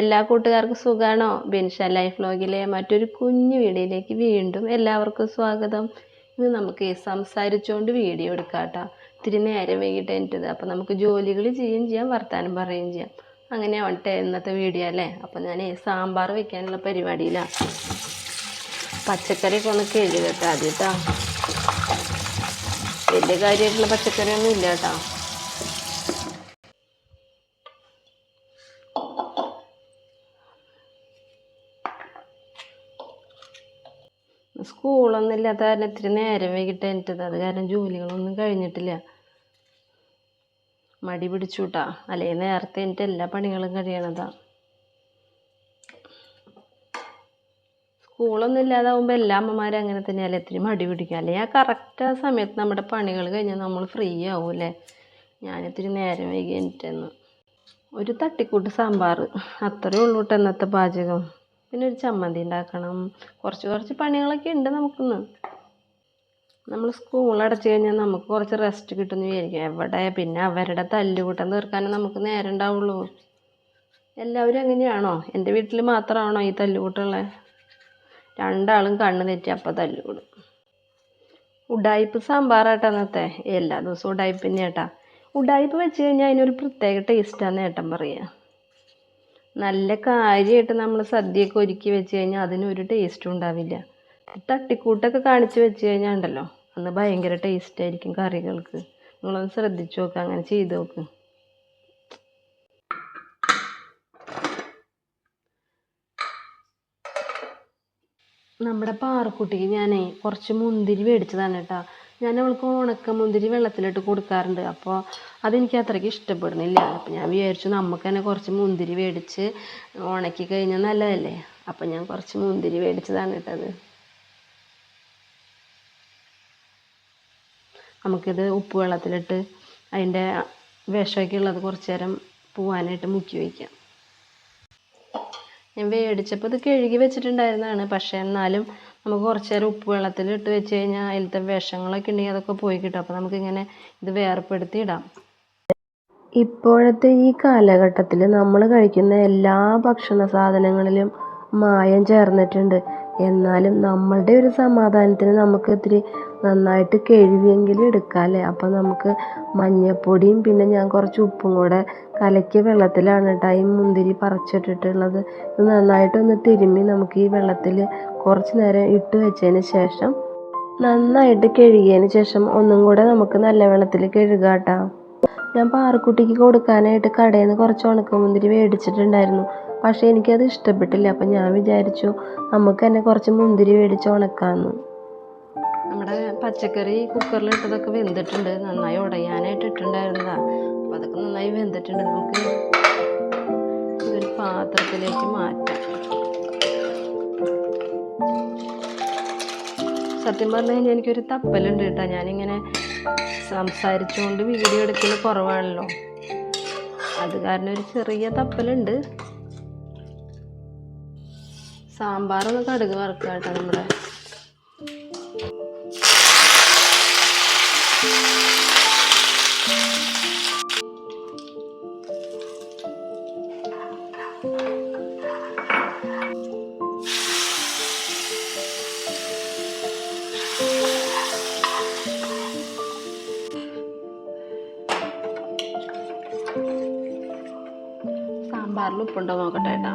എല്ലാ കൂട്ടുകാർക്കും സുഖമാണോ ബിൻഷ ലൈഫ് വ്ലോഗിലെ മറ്റൊരു കുഞ്ഞു വീഡിയോയിലേക്ക് വീണ്ടും എല്ലാവർക്കും സ്വാഗതം. ഇന്ന് നമുക്ക് സംസാരിച്ചുകൊണ്ട് വീഡിയോ എടുക്കാം കേട്ടോ. ഇത്തിരി നേരം വൈകിട്ട് എനിട്ടത് അപ്പോൾ നമുക്ക് ജോലികൾ ചെയ്യുകയും ചെയ്യാം വർത്താനം പറയുകയും ചെയ്യാം. അങ്ങനെ ആവട്ടെ ഇന്നത്തെ വീഡിയോ അല്ലേ? അപ്പോൾ ഞാൻ സാമ്പാർ വെക്കാനുള്ള പരിപാടിയിലാണ് പച്ചക്കറിയൊക്കെ ഒന്ന് കഴുകട്ടെ ആദ്യം കേട്ടോ. വലിയ കാര്യമായിട്ടുള്ള പച്ചക്കറിയൊന്നും ഇല്ല കേട്ടോ. സ്കൂളൊന്നും ഇല്ലാത്ത കാരണം ഇത്തിരി നേരം വൈകിട്ട് എനിട്ടത് അത് കാരണം ജോലികളൊന്നും കഴിഞ്ഞിട്ടില്ല. മടി പിടിച്ചു അല്ലേ അല്ലെങ്കിൽ നേരത്തെ എനിക്ക് എല്ലാ പണികളും കഴിയണതാ. സ്കൂളൊന്നും ഇല്ലാതാവുമ്പോൾ എല്ലാ അമ്മമാരും അങ്ങനെ തന്നെയല്ലേ? ഇത്തിരി മടി പിടിക്കും. അല്ലെങ്കിൽ ആ കറക്റ്റ് ആ സമയത്ത് നമ്മുടെ പണികൾ കഴിഞ്ഞാൽ നമ്മൾ ഫ്രീ ആവൂലേ ഞാനിത്തിരി നേരം വൈകി എനിട്ടെന്ന് ഒരു തട്ടിക്കൂട്ട് സാമ്പാർ അത്രയേ ഉള്ളൂ ഇന്നത്തെ പാചകം. പിന്നെ ഒരു ചമ്മന്തി ഉണ്ടാക്കണം. കുറച്ച് കുറച്ച് പണികളൊക്കെ ഉണ്ട് നമുക്കിന്ന്. നമ്മൾ സ്കൂൾ അടച്ചു കഴിഞ്ഞാൽ നമുക്ക് കുറച്ച് റെസ്റ്റ് കിട്ടുമെന്ന് വിചാരിക്കും. എവിടെ? പിന്നെ അവരുടെ തല്ലുകൂട്ടം തീർക്കാനും നമുക്ക് നേരം ഉണ്ടാവുള്ളൂ. എല്ലാവരും അങ്ങനെയാണോ? എന്റെ വീട്ടിൽ മാത്രമാണോ ഈ തല്ലുകൂട്ടുള്ളത് രണ്ടാളും കണ്ണ് തെറ്റി അപ്പം തല്ലുകൂടും. ഉഡായിപ്പ് സാമ്പാറാട്ടാ അന്നത്തെ. എല്ലാ ദിവസവും ഉഡായിപ്പ് തന്നെയാട്ടാ. ഉഡായിപ്പ് വെച്ച് കഴിഞ്ഞാൽ അതിനൊരു പ്രത്യേക ടേസ്റ്റാന്ന് ഏട്ടൻ പറയുക നല്ല കാര്യമായിട്ട് നമ്മൾ സദ്യയൊക്കെ ഒരുക്കി വെച്ച് കഴിഞ്ഞാൽ അതിനൊരു ടേസ്റ്റും ഉണ്ടാവില്ല. തട്ടിക്കൂട്ടൊക്കെ കാണിച്ച് വെച്ച് കഴിഞ്ഞാൽ ഉണ്ടല്ലോ അന്ന് ഭയങ്കര ടേസ്റ്റ് ആയിരിക്കും കറികൾക്ക്. നിങ്ങളൊന്ന് ശ്രദ്ധിച്ചു നോക്ക് അങ്ങനെ ചെയ്ത് നോക്ക്. നമ്മുടെ പാറക്കുട്ടിക്ക് ഞാനേ കുറച്ച് മുന്തിരി മേടിച്ചതാണ് കേട്ടോ. ഞാൻ അവൾക്ക് ഉണക്ക മുന്തിരി വെള്ളത്തിലിട്ട് കൊടുക്കാറുണ്ട്. അപ്പോൾ അതെനിക്ക് അത്രയ്ക്ക് ഇഷ്ടപ്പെടുന്നില്ല. അപ്പോൾ ഞാൻ വിചാരിച്ചു നമുക്ക് തന്നെ കുറച്ച് മുന്തിരി മേടിച്ച് ഉണക്കി കഴിഞ്ഞാൽ നല്ലതല്ലേ? അപ്പം ഞാൻ കുറച്ച് മുന്തിരി മേടിച്ചതാണ് കേട്ടത്. നമുക്കിത് ഉപ്പ് വെള്ളത്തിലിട്ട് അതിന്റെ വിഷമൊക്കെ ഉള്ളത് കുറച്ച് നേരം പോവാനായിട്ട് മുക്കി വയ്ക്കാം. ഞാൻ മേടിച്ചപ്പോൾ ഇത് കഴുകി വെച്ചിട്ടുണ്ടായിരുന്നതാണ്. പക്ഷേ എന്നാലും നമുക്ക് കുറച്ച് നേരം ഉപ്പ് വെള്ളത്തിലിട്ട് വെച്ച് കഴിഞ്ഞാൽ അതിലത്തെ വിഷങ്ങളൊക്കെ ഉണ്ടെങ്കിൽ അതൊക്കെ പോയി കിട്ടും. അപ്പോൾ നമുക്കിങ്ങനെ ഇത് വേർപ്പെടുത്തി ഇടാം ഇപ്പോഴത്തെ ഈ കാലഘട്ടത്തിൽ നമ്മൾ കഴിക്കുന്ന എല്ലാ ഭക്ഷണ സാധനങ്ങളിലും മായം ചേർന്നിട്ടുണ്ട്. എന്നാലും നമ്മളുടെ ഒരു സമാധാനത്തിന് നമുക്ക് ഇത്തിരി നന്നായിട്ട് കഴുകിയെങ്കിലും എടുക്കാം അല്ലേ അപ്പോൾ നമുക്ക് മഞ്ഞൾപ്പൊടിയും പിന്നെ ഞാൻ കുറച്ച് ഉപ്പും കൂടെ കലക്കിയ വെള്ളത്തിലാണ് കേട്ടോ ഈ മുന്തിരി പറിച്ചിട്ടിട്ടുള്ളത്. ഇത് നന്നായിട്ടൊന്ന് തിരുമ്മി നമുക്ക് ഈ വെള്ളത്തിൽ കുറച്ച് നേരം ഇട്ട് വെച്ചതിന് ശേഷം നന്നായിട്ട് കഴുകിയതിന് ശേഷം ഒന്നും കൂടെ നമുക്ക് നല്ല വെള്ളത്തിൽ കഴുകാം കേട്ടോ ഞാൻ പാറക്കുട്ടിക്ക് കൊടുക്കാനായിട്ട് കടയിൽ നിന്ന് കുറച്ച് ഉണക്കമുന്തിരി മേടിച്ചിട്ടുണ്ടായിരുന്നു. പക്ഷേ എനിക്കത് ഇഷ്ടപ്പെട്ടില്ല. അപ്പം ഞാൻ വിചാരിച്ചു നമുക്ക് തന്നെ കുറച്ച് മുന്തിരി മേടിച്ച് ഉണക്കാമെന്ന് നമ്മുടെ പച്ചക്കറി കുക്കറിൽ ഇട്ടതൊക്കെ വെന്തിട്ടുണ്ട്. നന്നായി ഉടയാനായിട്ട് ഇട്ടിട്ടുണ്ടായിരുന്നതാ. അപ്പം അതൊക്കെ നന്നായി വെന്തിട്ടുണ്ട്. നമുക്ക് ഒരു പാത്രത്തിലേക്ക് മാറ്റാം. സത്യം പറഞ്ഞു കഴിഞ്ഞാൽ എനിക്കൊരു തപ്പലുണ്ട് കേട്ടോ. ഞാനിങ്ങനെ സംസാരിച്ചുകൊണ്ട് വീഡിയോ എടുക്കൽ കുറവാണല്ലോ. അത് കാരണം ഒരു ചെറിയ തപ്പലുണ്ട്. സാമ്പാറൊന്ന് കടുക് വറുക്കുക കേട്ടോ നമ്മുടെ സാമ്പാറിൽ ഉപ്പുണ്ടോ നോക്കട്ടെ കേട്ടോ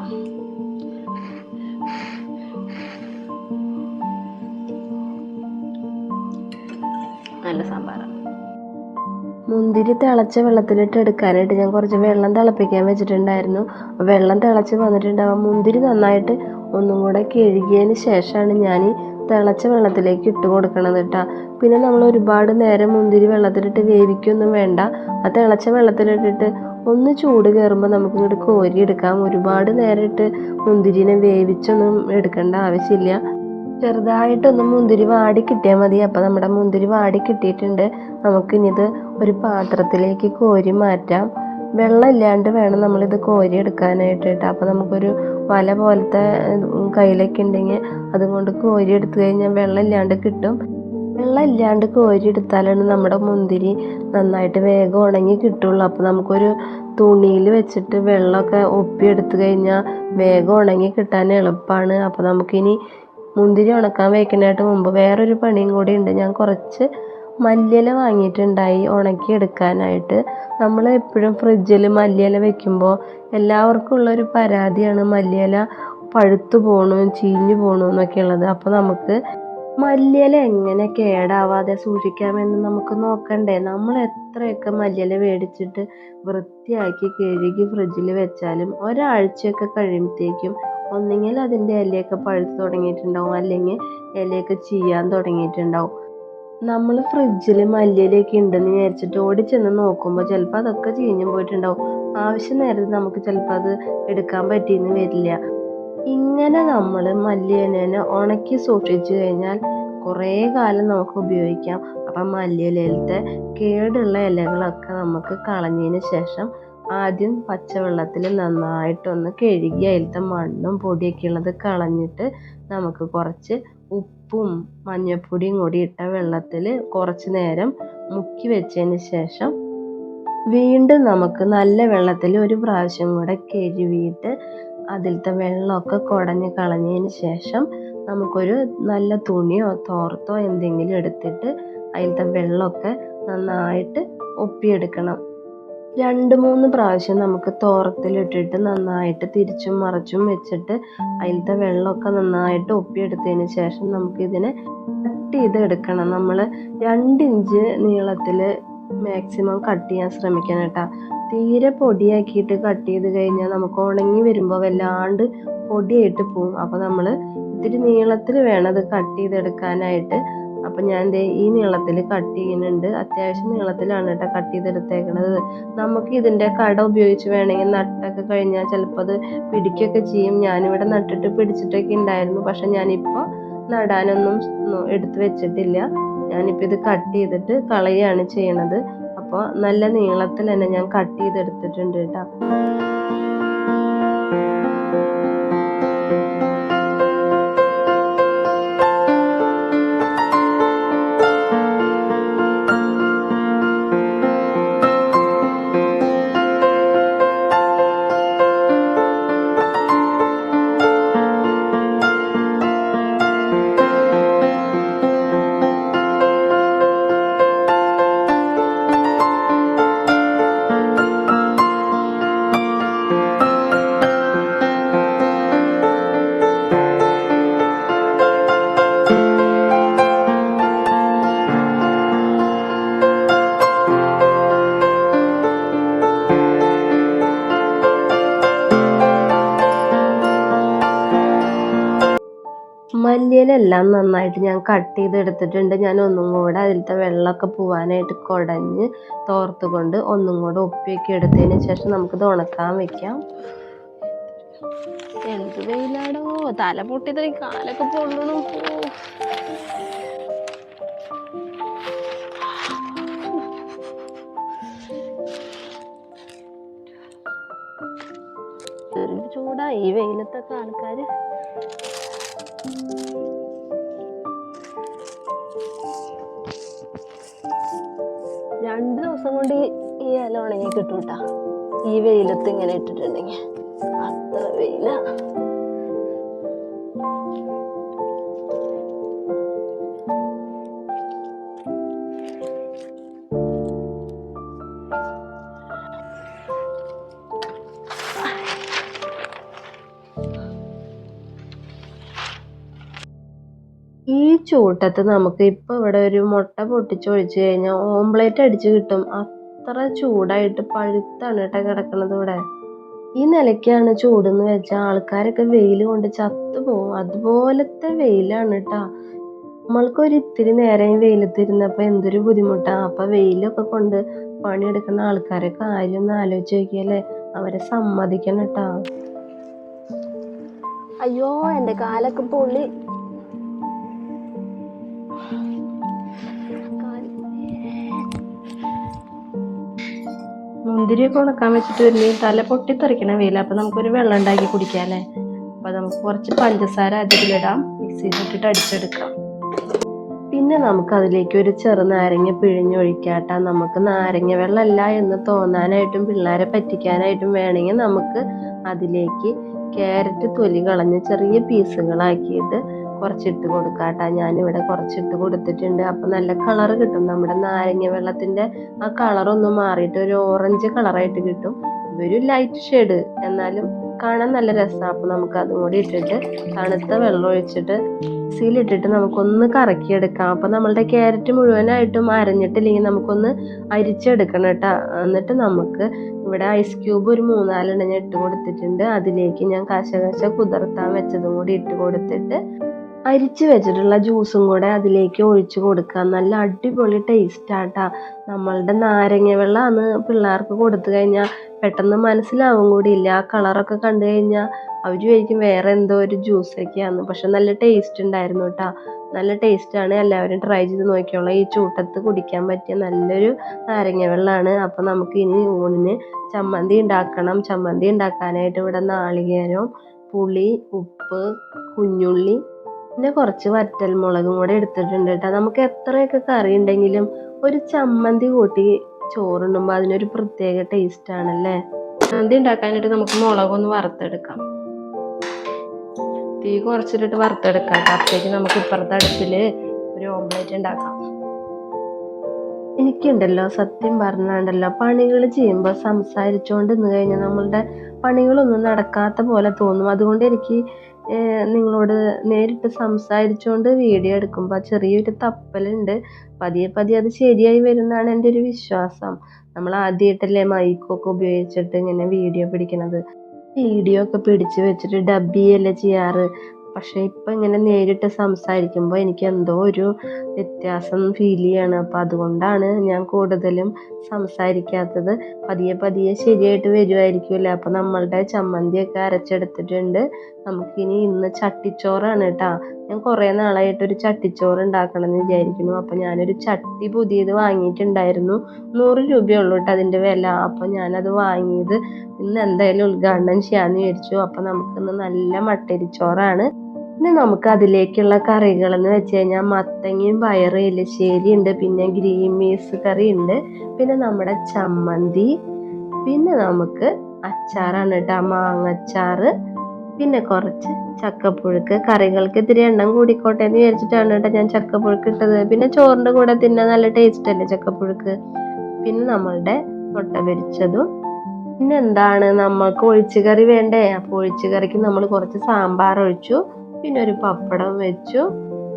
നല്ല സാമ്പാറാണ് മുന്തിരി തിളച്ച വെള്ളത്തിലിട്ട് എടുക്കാനായിട്ട് ഞാൻ കുറച്ച് വെള്ളം തിളപ്പിക്കാൻ വെച്ചിട്ടുണ്ടായിരുന്നു. വെള്ളം തിളച്ച് വന്നിട്ടുണ്ടാവും മുന്തിരി നന്നായിട്ട് ഒന്നും കൂടെ കഴുകിയതിന് ശേഷമാണ് ഞാൻ തിളച്ച വെള്ളത്തിലേക്ക് ഇട്ട് കൊടുക്കണത് കേട്ടോ പിന്നെ നമ്മൾ ഒരുപാട് നേരം മുന്തിരി വെള്ളത്തിലിട്ട് വേവിക്കൊന്നും വേണ്ട. ആ തിളച്ച വെള്ളത്തിലിട്ടിട്ട് ഒന്ന് ചൂട് കയറുമ്പോൾ നമുക്ക് ഇങ്ങോട്ട് കോരി എടുക്കാം ഒരുപാട് നേരിട്ട് മുന്തിരിനെ വേവിച്ചൊന്നും എടുക്കേണ്ട ആവശ്യമില്ല. ചെറുതായിട്ടൊന്ന് മുന്തിരി വാടി കിട്ടിയാൽ മതി. അപ്പോൾ നമ്മുടെ മുന്തിരി വാടി കിട്ടിയിട്ടുണ്ട്. നമുക്കിനിത് ഒരു പാത്രത്തിലേക്ക് കോരി മാറ്റാം. വെള്ളം ഇല്ലാണ്ട് വേണം നമ്മളിത് കോരി എടുക്കാനായിട്ട് കേട്ടോ അപ്പോൾ നമുക്കൊരു വല പോലത്തെ കയ്യിലൊക്കെ ഉണ്ടെങ്കിൽ അതുകൊണ്ട് കോരി എടുത്തു കഴിഞ്ഞാൽ വെള്ളം ഇല്ലാണ്ട് കിട്ടും. വെള്ളം ഇല്ലാണ്ട് കോരിയെടുത്താലാണ് നമ്മുടെ മുന്തിരി നന്നായിട്ട് വേഗം ഉണങ്ങി കിട്ടുള്ളൂ. അപ്പോൾ നമുക്കൊരു തുണിയിൽ വെച്ചിട്ട് വെള്ളമൊക്കെ ഒപ്പിയെടുത്ത് കഴിഞ്ഞാൽ വേഗം ഉണങ്ങി കിട്ടാൻ എളുപ്പമാണ്. അപ്പോൾ നമുക്കിനി മുന്തിരി ഉണക്കാൻ വയ്ക്കുന്നതായിട്ട് മുമ്പ് വേറൊരു പണിയും കൂടി ഉണ്ട്. ഞാൻ കുറച്ച് മല്ലിയില വാങ്ങിയിട്ടുണ്ടായി ഉണക്കി എടുക്കാനായിട്ട് നമ്മൾ എപ്പോഴും ഫ്രിഡ്ജിൽ മല്ലിയില വെക്കുമ്പോൾ എല്ലാവർക്കും ഉള്ളൊരു പരാതിയാണ് മല്ലിയില പഴുത്തു പോകണു ചീഞ്ഞു പോകണമെന്നൊക്കെ ഉള്ളത് അപ്പോൾ നമുക്ക് മല്ലിയില എങ്ങനെ കേടാവാതെ സൂക്ഷിക്കാമെന്ന് നമുക്ക് നോക്കണ്ടേ? നമ്മൾ എത്രയൊക്കെ മല്ലിയില മേടിച്ചിട്ട് വൃത്തിയാക്കി കഴുകി ഫ്രിഡ്ജിൽ വെച്ചാലും ഒരാഴ്ചയൊക്കെ കഴിയുമ്പോഴത്തേക്കും ഒന്നുകിൽ അതിന്റെ ഇലയൊക്കെ പഴുത്ത് തുടങ്ങിയിട്ടുണ്ടാവും അല്ലെങ്കിൽ ഇലയൊക്കെ ചീയാൻ തുടങ്ങിയിട്ടുണ്ടാവും. നമ്മൾ ഫ്രിഡ്ജിൽ മല്ലിയിലൊക്കെ ഉണ്ടെന്ന് വിചാരിച്ചിട്ട് ഓടി ചെന്ന് നോക്കുമ്പോൾ ചിലപ്പോൾ അതൊക്കെ ചീഞ്ഞു പോയിട്ടുണ്ടാവും. ആവശ്യം നേരത്തെ നമുക്ക് ചിലപ്പോൾ അത് എടുക്കാൻ പറ്റിയെന്ന് വരില്ല. ഇങ്ങനെ നമ്മൾ മല്ലിയിലേനെ ഉണക്കി സൂക്ഷിച്ചു കഴിഞ്ഞാൽ കുറേ കാലം നമുക്ക് ഉപയോഗിക്കാം. അപ്പം മല്ലിയിലയിലത്തെ കേടുള്ള ഇലകളൊക്കെ നമുക്ക് കളഞ്ഞതിന് ശേഷം ആദ്യം പച്ചവെള്ളത്തിൽ നന്നായിട്ടൊന്ന് കഴുകി അതിലത്തെ മണ്ണും പൊടിയൊക്കെ ഉള്ളത് കളഞ്ഞിട്ട് നമുക്ക് കുറച്ച് ഉപ്പും മഞ്ഞൾപ്പൊടിയും കൂടി ഇട്ട വെള്ളത്തിൽ കുറച്ച് നേരം മുക്കി വെച്ചതിന് ശേഷം വീണ്ടും നമുക്ക് നല്ല വെള്ളത്തിൽ ഒരു പ്രാവശ്യം കൂടെ കഴുകിയിട്ട് അതിലത്തെ വെള്ളമൊക്കെ കുടഞ്ഞ് കളഞ്ഞതിന് ശേഷം നമുക്കൊരു നല്ല തുണിയോ തോർത്തോ എന്തെങ്കിലും എടുത്തിട്ട് അതിലത്തെ വെള്ളമൊക്കെ നന്നായിട്ട് ഒപ്പിയെടുക്കണം. രണ്ട് മൂന്ന് പ്രാവശ്യം നമുക്ക് തോർത്തിലിട്ടിട്ട് നന്നായിട്ട് തിരിച്ചും മറിച്ചും വെച്ചിട്ട് അതിലത്തെ വെള്ളമൊക്കെ നന്നായിട്ട് ഒപ്പിയെടുത്തതിന് ശേഷം നമുക്കിതിനെ കട്ട് ചെയ്തെടുക്കണം. നമ്മൾ രണ്ട് ഇഞ്ച് നീളത്തിൽ മാക്സിമം കട്ട് ചെയ്യാൻ ശ്രമിക്കണം കേട്ടോ. തീരെ പൊടിയാക്കിയിട്ട് കട്ട് ചെയ്ത് കഴിഞ്ഞാൽ നമുക്ക് ഉണങ്ങി വരുമ്പോൾ വല്ലാണ്ട് പൊടിയായിട്ട് പോവും. അപ്പോൾ നമ്മൾ ഇത്തിരി നീളത്തിൽ വേണം അത് കട്ട് ചെയ്തെടുക്കാനായിട്ട്. അപ്പം ഞാൻ ഈ നീളത്തിൽ കട്ട് ചെയ്യുന്നുണ്ട്. അത്യാവശ്യം നീളത്തിലാണ് കേട്ടോ കട്ട് ചെയ്തെടുത്തേക്കണത്. നമുക്ക് ഇതിന്റെ കട ഉപയോഗിച്ച് വേണമെങ്കിൽ നട്ടൊക്കെ കഴിഞ്ഞാൽ ചിലപ്പോൾ അത് പിടിക്കുകയൊക്കെ ചെയ്യും. ഞാനിവിടെ നട്ടിട്ട് പിടിച്ചിട്ടൊക്കെ ഉണ്ടായിരുന്നു പക്ഷെ ഞാനിപ്പോൾ നടാനൊന്നും എടുത്തു വെച്ചിട്ടില്ല. ഞാനിപ്പോൾ ഇത് കട്ട് ചെയ്തിട്ട് കളയാണ് ചെയ്യണത്. അപ്പോൾ നല്ല നീളത്തിൽ തന്നെ ഞാൻ കട്ട് ചെയ്തെടുത്തിട്ടുണ്ട് കേട്ടോ. മല്ലിയിലെല്ലാം നന്നായിട്ട് ഞാൻ കട്ട് ചെയ്തെടുത്തിട്ടുണ്ട്. ഞാൻ ഒന്നും കൂടെ അതിലത്തെ വെള്ളമൊക്കെ പോവാനായിട്ട് കുടഞ്ഞ് തോർത്തുകൊണ്ട് ഒന്നും കൂടെ ഉപ്പിയൊക്കെ എടുത്തതിന് ശേഷം നമുക്കിത് ഉണക്കാൻ വെക്കാം. എന്ത് വെയിലാടോ? തല പൊട്ടിയത് കാലൊക്കെ പൊള്ളണു ചൂടാ ഈ വെയിലത്തൊക്കെ ആൾക്കാർ ദിവസം കൊണ്ട് ഈ- ഇല ഉണങ്ങി കിട്ടും കേട്ടാ ഈ വെയിലത്ത് ഇങ്ങനെ ഇട്ടിട്ടുണ്ടെങ്കിൽ അത്ര വെയില. ചൂട്ടത്ത് നമുക്ക് ഇപ്പൊ ഇവിടെ ഒരു മുട്ട പൊട്ടിച്ചൊഴിച്ച് കഴിഞ്ഞാൽ ഓംപ്ലേറ്റ് അടിച്ച് കിട്ടും. അത്ര ചൂടായിട്ട് പഴുത്താണ് കേട്ടോ കിടക്കുന്നത് ഇവിടെ. ഈ നിലയ്ക്കാണ് ചൂടെന്ന് വെച്ചാൽ ആൾക്കാരൊക്കെ വെയിൽ കൊണ്ട് ചത്തുപോകും അതുപോലത്തെ വെയിലാണ് കേട്ടോ. നമ്മൾക്കൊരു ഇത്തിരി നേരം വെയിലത്ത് വെയിലത്തിരുന്നപ്പോൾ എന്തൊരു ബുദ്ധിമുട്ടാ. അപ്പൊ വെയിലൊക്കെ കൊണ്ട് പണിയെടുക്കുന്ന ആൾക്കാരെ കാര്യം ഒന്ന് ആലോചിച്ച് നോക്കിയല്ലേ അവരെ സമ്മതിക്കണം കേട്ടോ. അയ്യോ എന്റെ കാലൊക്കെ പൊള്ളി. മുന്തിരിയൊക്കെ ഉണക്കാൻ വെച്ചിട്ട് വരുമ്പോൾ തല പൊട്ടിത്തെറിക്കണ വെയില. അപ്പം നമുക്കൊരു വെള്ളം ഉണ്ടാക്കി കുടിക്കാം അല്ലേ? അപ്പം നമുക്ക് കുറച്ച് പഞ്ചസാര അതിലിടാം മിക്സിയിൽ ഇട്ടിട്ട് അടിച്ചെടുക്കാം. പിന്നെ നമുക്ക് അതിലേക്ക് ഒരു ചെറുനാരങ്ങ പിഴിഞ്ഞൊഴിക്കാട്ടാ നമുക്ക് നാരങ്ങ വെള്ളമല്ല എന്ന് തോന്നാനായിട്ടും പിള്ളേരെ പറ്റിക്കാനായിട്ടും വേണമെങ്കിൽ നമുക്ക് അതിലേക്ക് ക്യാരറ്റ് തൊലി കളഞ്ഞ് ചെറിയ പീസുകളാക്കിയിട്ട് കുറച്ചിട്ട് കൊടുക്കാട്ടാ. ഞാനിവിടെ കുറച്ചിട്ട് കൊടുത്തിട്ടുണ്ട്. അപ്പം നല്ല കളർ കിട്ടും. നമ്മുടെ നാരങ്ങ വെള്ളത്തിന്റെ ആ കളറൊന്ന് മാറിയിട്ട് ഒരു ഓറഞ്ച് കളറായിട്ട് കിട്ടും. ഇതൊരു ലൈറ്റ് ഷെയ്ഡ് എന്നാലും കാണാൻ നല്ല രസമാണ് അപ്പം നമുക്ക് അതും കൂടി ഇട്ടിട്ട് തണുത്ത വെള്ളം ഒഴിച്ചിട്ട് മിക്സിയിലിട്ടിട്ട് നമുക്കൊന്ന് കറക്കിയെടുക്കാം. അപ്പം നമ്മളുടെ ക്യാരറ്റ് മുഴുവനായിട്ടും അരഞ്ഞിട്ടില്ലെങ്കിൽ നമുക്കൊന്ന് അരിച്ചെടുക്കണം കേട്ടോ. എന്നിട്ട് നമുക്ക് ഇവിടെ ഐസ് ക്യൂബ് ഒരു മൂന്നാലെണ്ണം ഞാൻ ഇട്ട് കൊടുത്തിട്ടുണ്ട്. അതിലേക്ക് ഞാൻ കശകശ കുതിർത്താൻ വെച്ചതും കൂടി ഇട്ട് കൊടുത്തിട്ട് അരിച്ച് വെച്ചിട്ടുള്ള ജ്യൂസും കൂടെ അതിലേക്ക് ഒഴിച്ചു കൊടുക്കുക. നല്ല അടിപൊളി ടേസ്റ്റാട്ടാ നമ്മളുടെ നാരങ്ങ വെള്ളമാണ് പിള്ളേർക്ക് കൊടുത്തു കഴിഞ്ഞാൽ പെട്ടെന്ന് മനസ്സിലാവും കൂടിയില്ല ആ കളറൊക്കെ കണ്ടു കഴിഞ്ഞാൽ അവർ വിചാരിക്കും വേറെ എന്തോ ഒരു ജ്യൂസൊക്കെയാണ് പക്ഷെ നല്ല ടേസ്റ്റ് ഉണ്ടായിരുന്നു കേട്ടോ നല്ല ടേസ്റ്റാണ് എല്ലാവരും ട്രൈ ചെയ്ത് നോക്കിയോളാം ഈ ചൂട്ടത്ത് കുടിക്കാൻ പറ്റിയ നല്ലൊരു നാരങ്ങ വെള്ളമാണ് അപ്പം നമുക്ക് ഇനി ഊണിന് ചമ്മന്തി ഉണ്ടാക്കണം. ചമ്മന്തി ഉണ്ടാക്കാനായിട്ട് ഇവിടെ നാളികേരവും പുളി ഉപ്പ് കുഞ്ഞുള്ളി പിന്നെ കുറച്ച് വറ്റൽമുളകും കൂടെ എടുത്തിട്ടുണ്ട് കേട്ടോ. നമുക്ക് എത്രയൊക്കെ കറി ഉണ്ടെങ്കിലും ഒരു ചമ്മന്തി കൂട്ടി ചോറുണ്ണുമ്പോൾ അതിനൊരു പ്രത്യേക ടേസ്റ്റ് ആണല്ലേ? ചമ്മന്തി ഉണ്ടാക്കാനായിട്ട് നമുക്ക് മുളകൊന്ന് വറുത്തെടുക്കാം. തീ കുറച്ചിട്ടിട്ട് വറുത്തെടുക്കാം അപ്പത്തേക്ക് നമുക്ക് ഇപ്പുറത്തെ അടുപ്പിൽ ഒരു ഓംലെറ്റ് ഉണ്ടാക്കാം. എനിക്കുണ്ടല്ലോ സത്യം പറഞ്ഞാണ്ടല്ലോ പണികൾ ചെയ്യുമ്പോൾ സംസാരിച്ചുകൊണ്ട് നിന്ന് കഴിഞ്ഞാൽ നമ്മളുടെ പണികളൊന്നും നടക്കാത്ത പോലെ തോന്നും. അതുകൊണ്ട് എനിക്ക് നിങ്ങളോട് നേരിട്ട് സംസാരിച്ചുകൊണ്ട് വീഡിയോ എടുക്കുമ്പോൾ ചെറിയൊരു തപ്പലുണ്ട്. പതിയെ പതിയെ അത് ശരിയായി വരുന്നതാണ് എന്റെ ഒരു വിശ്വാസം. നമ്മൾ ആദ്യമായിട്ടല്ലേ മൈക്കൊക്കെ ഉപയോഗിച്ചിട്ട് ഇങ്ങനെ വീഡിയോ പിടിക്കുന്നത് വീഡിയോ ഒക്കെ പിടിച്ച് വെച്ചിട്ട് ഡബ് ചെയ്യല്ലേ ചെയ്യാറ്? പക്ഷേ ഇപ്പം ഇങ്ങനെ നേരിട്ട് സംസാരിക്കുമ്പോൾ എനിക്ക് എന്തോ ഒരു വ്യത്യാസം ഫീൽ ചെയ്യാണ്. അപ്പോൾ അതുകൊണ്ടാണ് ഞാൻ കൂടുതലും സംസാരിക്കാത്തത്. പതിയെ പതിയെ ശരിയായിട്ട് വരുമായിരിക്കുമല്ലേ അപ്പോൾ നമ്മളുടെ ചമ്മന്തിയൊക്കെ അരച്ചെടുത്തിട്ടുണ്ട്. നമുക്കിനി ഇന്ന് ചട്ടിച്ചോറാണ് കേട്ടോ ഞാൻ കുറേ നാളായിട്ട് ഒരു ചട്ടിച്ചോറ് ഉണ്ടാക്കണം എന്ന് വിചാരിക്കുന്നു. അപ്പോൾ ഞാനൊരു ചട്ടി പുതിയത് വാങ്ങിയിട്ടുണ്ടായിരുന്നു. നൂറ് രൂപയുള്ളൂ കേട്ടോ അതിന്റെ വില. അപ്പോൾ ഞാനത് വാങ്ങിയത് ഇന്ന് എന്തായാലും ഉദ്ഘാടനം ചെയ്യാമെന്ന് വിചാരിച്ചു. അപ്പോൾ നമുക്കിന്ന് നല്ല മട്ടരിച്ചോറാണ്. പിന്നെ നമുക്ക് അതിലേക്കുള്ള കറികൾ എന്ന് വെച്ച് കഴിഞ്ഞാൽ മത്തങ്ങയും പയറ് എലിശ്ശേരി ഉണ്ട്. പിന്നെ ഗ്രീൻ പീസ് കറി ഉണ്ട്. പിന്നെ നമ്മുടെ ചമ്മന്തി. പിന്നെ നമുക്ക് അച്ചാറാണ് കേട്ടോ മാങ്ങച്ചാറ്. പിന്നെ കുറച്ച് ചക്കപ്പുഴുക്ക് കറികൾക്ക് ഇത്തിരി എണ്ണം കൂടിക്കോട്ടെ എന്ന് വിചാരിച്ചിട്ടാണ് കേട്ടോ ഞാൻ ചക്കപ്പുഴുക്ക് ഇട്ടത്. പിന്നെ ചോറിന്റെ കൂടെ തിന്നാൻ നല്ല ടേസ്റ്റ് അല്ലേ ചക്കപ്പുഴുക്ക്? പിന്നെ നമ്മളുടെ മുട്ട പൊരിച്ചതും. പിന്നെ എന്താണ് നമ്മൾക്ക് ഒഴിച്ചു കറി വേണ്ടേ? അപ്പോൾ ഒഴിച്ചു കറിക്ക് നമ്മൾ കുറച്ച് സാമ്പാർ ഒഴിച്ചു പിന്നെ ഒരു പപ്പടം വെച്ചു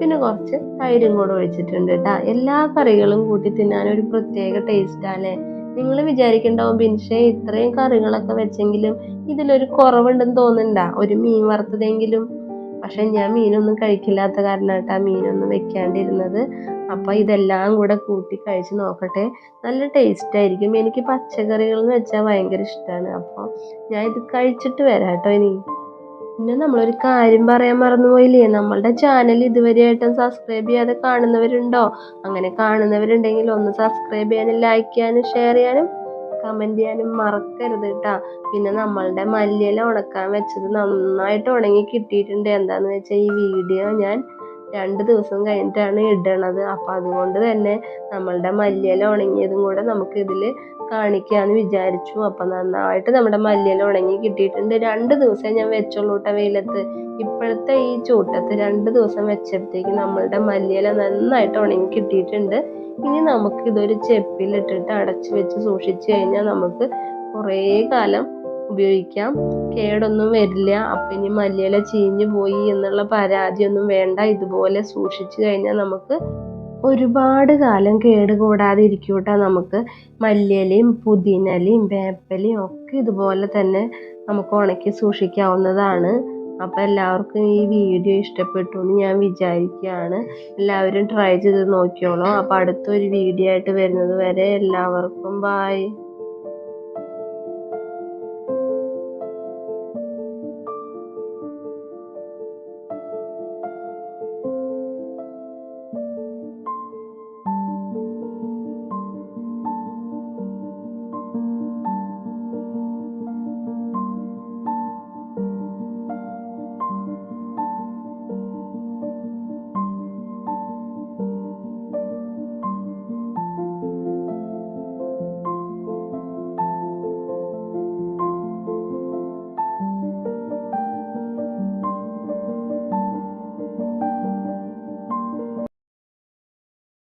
പിന്നെ കുറച്ച് തൈരും കൂടെ ഒഴിച്ചിട്ടുണ്ട് കേട്ടോ. എല്ലാ കറികളും കൂട്ടി തിന്നാൻ ഒരു പ്രത്യേക ടേസ്റ്റാല്ലേ നിങ്ങൾ വിചാരിക്കണ്ടാവും പിൻഷെ ഇത്രയും കറികളൊക്കെ വെച്ചെങ്കിലും ഇതിലൊരു കുറവുണ്ടെന്ന് തോന്നണ്ട. ഒരു മീൻ വറുത്തതെങ്കിലും. പക്ഷെ ഞാൻ മീനൊന്നും കഴിക്കില്ലാത്ത കാരണമായിട്ടാ മീനൊന്നും വെക്കാണ്ടിരുന്നത്. അപ്പോൾ ഇതെല്ലാം കൂടെ കൂട്ടി കഴിച്ച് നോക്കട്ടെ. നല്ല ടേസ്റ്റ് ആയിരിക്കും. എനിക്ക് പച്ചക്കറികൾ എന്ന് വെച്ചാൽ ഭയങ്കര ഇഷ്ടമാണ് അപ്പോൾ ഞാൻ ഇത് കഴിച്ചിട്ട് വരാം കേട്ടോ ഇനി. പിന്നെ നമ്മളൊരു കാര്യം പറയാൻ മറന്നുപോയില്ലേ? നമ്മളുടെ ചാനൽ ഇതുവരെ ഇതുവരെയായിട്ടും സബ്സ്ക്രൈബ് ചെയ്യാതെ കാണുന്നവരുണ്ടോ? അങ്ങനെ കാണുന്നവരുണ്ടെങ്കിൽ ഒന്ന് സബ്സ്ക്രൈബ് ചെയ്യാനും ലൈക്ക് ചെയ്യാനും ഷെയർ ചെയ്യാനും കമന്റ് ചെയ്യാനും മറക്കരുത് കേട്ടോ പിന്നെ നമ്മളുടെ മല്ലിയില ഉണക്കാൻ വെച്ചത് നന്നായിട്ട് ഉണങ്ങി കിട്ടിയിട്ടുണ്ട്. എന്താന്ന് വെച്ചാൽ ഈ വീഡിയോ ഞാൻ രണ്ട് ദിവസം കഴിഞ്ഞിട്ടാണ് ഇടണത്. അപ്പോൾ അതുകൊണ്ട് തന്നെ നമ്മളുടെ മല്ലിയില ഉണങ്ങിയതും കൂടെ നമുക്ക് ഇതിൽ കാണിക്കാമെന്ന് വിചാരിച്ചു. അപ്പൊ നന്നായിട്ട് നമ്മുടെ മല്ലിയില ഉണങ്ങി കിട്ടിയിട്ടുണ്ട്. രണ്ട് ദിവസമേ ഞാൻ വെച്ചുള്ളൂ കേട്ടോ വെയിലത്ത്. ഇപ്പോഴത്തെ ഈ ചൂട്ടത്ത് രണ്ട് ദിവസം വെച്ചപ്പോഴത്തേക്ക് നമ്മളുടെ മല്ലിയില നന്നായിട്ട് ഉണങ്ങി കിട്ടിയിട്ടുണ്ട്. ഇനി നമുക്ക് ഇതൊരു ചെപ്പിലിട്ടിട്ട് അടച്ചു വെച്ച് സൂക്ഷിച്ചു കഴിഞ്ഞാൽ നമുക്ക് കുറേ കാലം ഉപയോഗിക്കാം. കേടൊന്നും വരില്ല. അപ്പം ഇനി മല്ലിയില ചീഞ്ഞു പോയി എന്നുള്ള പരാതിയൊന്നും വേണ്ട. ഇതുപോലെ സൂക്ഷിച്ചു കഴിഞ്ഞാൽ നമുക്ക് ഒരുപാട് കാലം കേട് കൂടാതെ കേട്ടോ നമുക്ക്. മല്ലിയലയും പുതിനലയും വേപ്പിലയും ഒക്കെ ഇതുപോലെ തന്നെ നമുക്ക് ഉണക്കി സൂക്ഷിക്കാവുന്നതാണ്. അപ്പോൾ എല്ലാവർക്കും ഈ വീഡിയോ ഇഷ്ടപ്പെട്ടു എന്ന് ഞാൻ വിചാരിക്കുകയാണ്. എല്ലാവരും ട്രൈ ചെയ്ത് നോക്കിയോളൂ. അപ്പോൾ അടുത്തൊരു വീഡിയോ ആയിട്ട് വരുന്നത് വരെ എല്ലാവർക്കും ബായ്